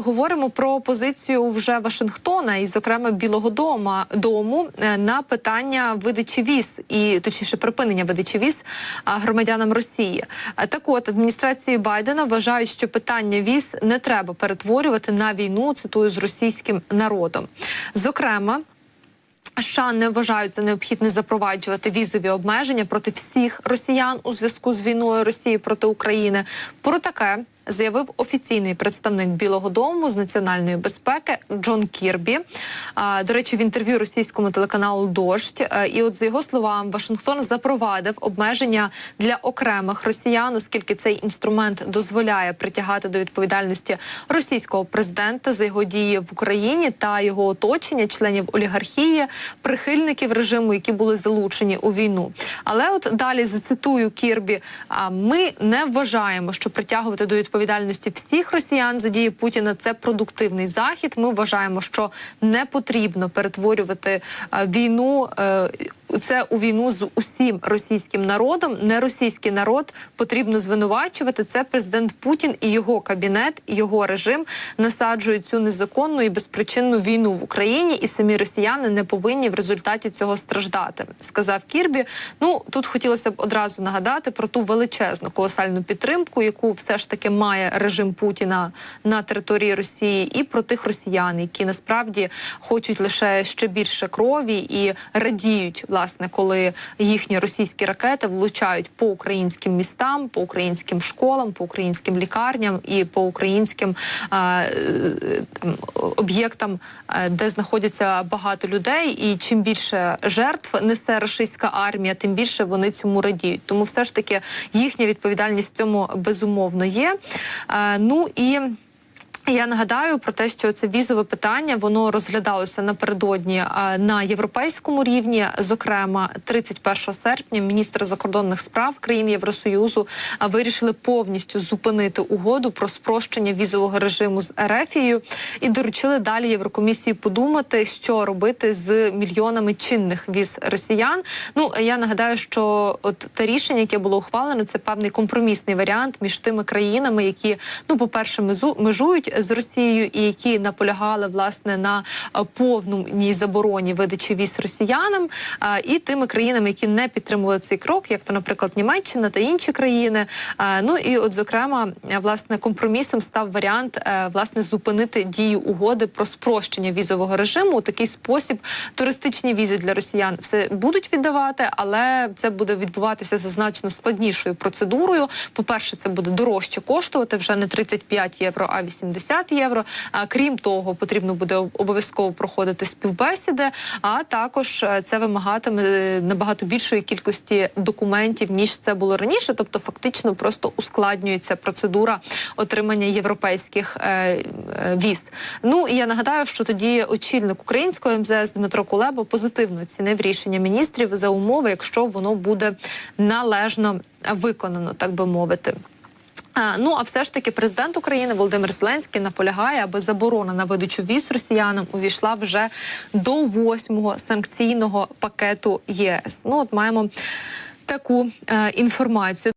поговоримо про позицію вже Вашингтона і, зокрема, Білого дома дому е, на питання видачі віз і точніше припинення видачі віз громадянам Росії. Е, Так от адміністрації Байдена вважають, що питання віз не треба перетворювати на війну. Цитую з російським народом. Зокрема. США не вважають за необхідне запроваджувати візові обмеження проти всіх росіян у зв'язку з війною Росії проти України. Про таке заявив офіційний представник Білого Дому з національної безпеки Джон Кірбі. До речі, в інтерв'ю російському телеканалу Дождь. І от за його словами, Вашингтон запровадив обмеження для окремих росіян, оскільки цей інструмент дозволяє притягати до відповідальності російського президента за його дії в Україні та його оточення, членів олігархії, прихильників режиму, які були залучені у війну. Але от далі зацитую Кірбі: ми не вважаємо, що притягувати до відповідальності всіх росіян за дії Путіна це продуктивний захід. Ми вважаємо, що не потрібно перетворювати е, війну. Це у війну з усім російським народом. Не російський народ потрібно звинувачувати. Це президент Путін і його кабінет, і його режим насаджують цю незаконну і безпричинну війну в Україні, і самі росіяни не повинні в результаті цього страждати. Сказав Кірбі. Ну тут хотілося б одразу нагадати про ту величезну колосальну підтримку, яку все ж таки має режим Путіна на території Росії, і про тих росіян, які насправді хочуть лише ще більше крові і радіють, власне, коли їхні російські ракети влучають по українським містам, по українським школам, по українським лікарням і по українським е, там, об'єктам, е, де знаходяться багато людей. І чим більше жертв несе російська армія, тим більше вони цьому радіють. Тому все ж таки їхня відповідальність в цьому безумовно є. Е, ну і. Я нагадаю про те, що це візове питання воно розглядалося напередодні на європейському рівні. Зокрема, 31 серпня міністри закордонних справ країн Євросоюзу вирішили повністю зупинити угоду про спрощення візового режиму з Ерефією і доручили далі Єврокомісії подумати, що робити з мільйонами чинних віз росіян. Ну я нагадаю, що от те рішення, яке було ухвалено, це певний компромісний варіант між тими країнами, які ну, по перше, межують з Росією, і які наполягали власне на е, повній забороні видачі віз росіянам, е, і тими країнами, які не підтримували цей крок, як то, наприклад, Німеччина та інші країни. Е, Ну і, от, зокрема, власне, компромісом став варіант власне зупинити дію угоди про спрощення візового режиму. У такий спосіб туристичні візи для росіян все будуть віддавати, але це буде відбуватися за значно складнішою процедурою. По перше, це буде дорожче коштувати вже не 35 євро, а 80 євро. А крім того, потрібно буде обов'язково проходити співбесіди. А також е, це вимагатиме е, набагато більшої кількості документів ніж це було раніше. Тобто, фактично, просто ускладнюється процедура отримання європейських е, е, віз. Ну і я нагадаю, що тоді очільник українського МЗС Дмитро Кулеба позитивно оцінив рішення міністрів за умови, якщо воно буде належно виконано, так би мовити. А, Ну а все ж таки, президент України Володимир Зеленський наполягає, аби заборона на видачу віз росіянам увійшла вже до восьмого санкційного пакету ЄС. Ну от маємо таку е, інформацію.